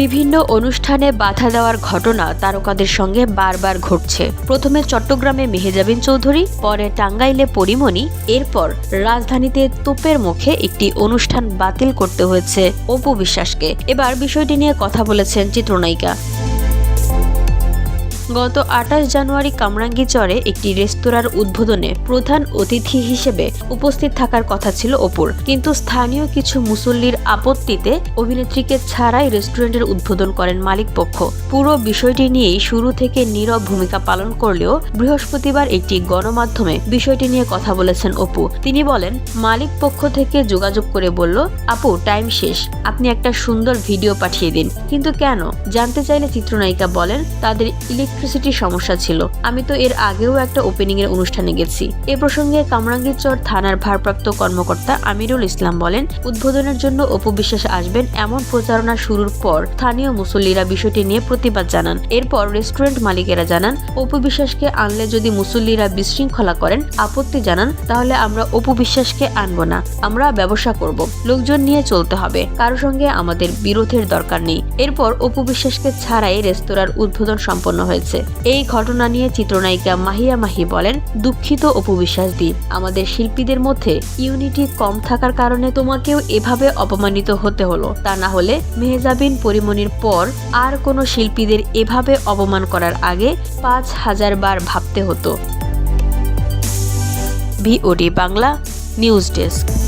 বিভিন্ন অনুষ্ঠানে বাধা দেওয়ার ঘটনা তারকাদের সঙ্গে বারবার ঘটছে। প্রথমে চট্টগ্রামে মেহেজাবিন চৌধুরী, পরে টাঙ্গাইলে পরিমণি, এরপর রাজধানীতে তোপের মুখে একটি অনুষ্ঠান বাতিল করতে হয়েছে অপু বিশ্বাসকে। এবার বিষয়টি নিয়ে কথা বলেছেন চিত্রনায়িকা। গত আঠাশ জানুয়ারি কামরাঙ্গীচরে একটি রেস্তোরাঁর উদ্বোধনে প্রধান অতিথি হিসেবে উপস্থিত থাকার কথা ছিল অপুর। কিন্তু স্থানীয় কিছু মুসল্লির আপত্তিতে অভিনেত্রীকে ছাড়াই রেস্টুরেন্টের উদ্বোধন করেন মালিক পক্ষ পুরো বিষয়টি নিয়েই শুরু থেকে নীরব ভূমিকা পালন করলেও বৃহস্পতিবার একটি গণমাধ্যমে বিষয়টি নিয়ে কথা বলেছেন অপু। তিনি বলেন মালিক পক্ষ থেকে যোগাযোগ করে বলল, আপু, টাইম শেষ। আপনি একটা সুন্দর ভিডিও পাঠিয়ে দিন। কিন্তু কেন? জানতে চাইলে চিত্রনায়িকা বলেন, তাদের ইলেকট্রিসিটির সমস্যা ছিল। আমি তো এর আগেও একটা ওপেনিং এর অনুষ্ঠানে গেছি। এ প্রসঙ্গে কামরাঙ্গীরচর থানার ভারপ্রাপ্ত কর্মকর্তা আমিরুল ইসলাম বলেন, উদ্বোধনের জন্য অপু বিশ্বাস আসবেন এমন প্রচারণা শুরুর পর স্থানীয় মুসল্লিরা বিষয়টি নিয়ে প্রতিবাদ জানান। এরপর রেস্টুরেন্ট মালিকেরা জানান, অপু বিশ্বাসকে আনলে যদি মুসল্লিরা বিশৃঙ্খলা করেন, আপত্তি জানান, তাহলে আমরা অপু বিশ্বাসকে আনব না। আমরা ব্যবসা করব, লোকজন নিয়ে চলতে হবে। কারও সঙ্গে আমাদের বিরোধের দরকার নেই। এরপর অপু বিশ্বাসকে ছাড়াই রেস্তোরাঁর উদ্বোধন সম্পন্ন হয়েছে। এই ঘটনা নিয়ে চিত্রনায়িকা মাহিয়া মাহি বলেন, দুঃখিত অপু বিশ্বাস আমাদের শিল্পীদের মধ্যে ইউনিটি কম থাকার কারণে তোমাকেও এভাবে অপমানিত হতে হলো। তা না হলে মেহজাবিন পরিমণির পর আর কোনো শিল্পীদের এভাবে অপমান করার আগে পাঁচ হাজার বার ভাবতে হতো। VOD Bangla news desk.